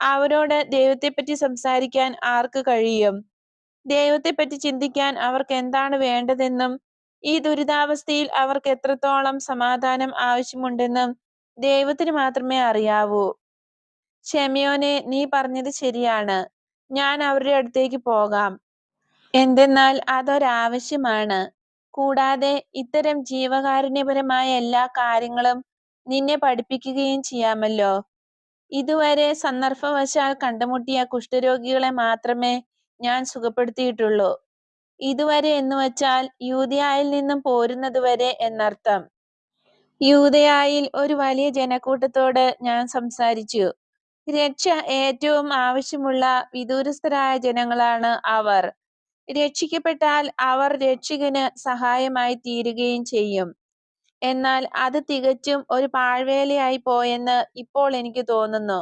അവരോട് ദൈവത്തെപ്പറ്റി സംസാരിക്കാൻ ആർക്ക് കഴിയും? ദൈവത്തെപ്പറ്റി ചിന്തിക്കാൻ അവർക്ക് എന്താണ് വേണ്ടതെന്നും ഈ ദുരിതാവസ്ഥയിൽ അവർക്ക് എത്രത്തോളം സമാധാനം ആവശ്യമുണ്ടെന്നും ദൈവത്തിന് മാത്രമേ അറിയാവൂ. ഷെമിയോനെ നീ പറഞ്ഞത് ശരിയാണ്. ഞാൻ അവരുടെ അടുത്തേക്ക് പോകാം. എന്തെന്നാൽ അതൊരാവശ്യമാണ്. കൂടാതെ ഇത്തരം ജീവകാരുണ്യപരമായ എല്ലാ കാര്യങ്ങളും നിന്നെ പഠിപ്പിക്കുകയും ചെയ്യാമല്ലോ. ഇതുവരെ സന്ദർഭവശാൽ കണ്ടുമുട്ടിയ കുഷ്ഠരോഗികളെ മാത്രമേ ഞാൻ സുഖപ്പെടുത്തിയിട്ടുള്ളൂ. ഇതുവരെ എന്ന് വച്ചാൽ യൂതയായിൽ നിന്നും പോരുന്നതുവരെ എന്നർത്ഥം. യൂതയായിൽ ഒരു വലിയ ജനക്കൂട്ടത്തോട് ഞാൻ സംസാരിച്ചു. രക്ഷ ഏറ്റവും ആവശ്യമുള്ള വിദൂരസ്ഥരായ ജനങ്ങളാണ് അവർ. രക്ഷിക്കപ്പെട്ടാൽ അവർ രക്ഷകന് സഹായമായി തീരുകയും ചെയ്യും. എന്നാൽ അത് തികച്ചും ഒരു പാഴ്വേലയായി പോയെന്ന് ഇപ്പോൾ എനിക്ക് തോന്നുന്നു.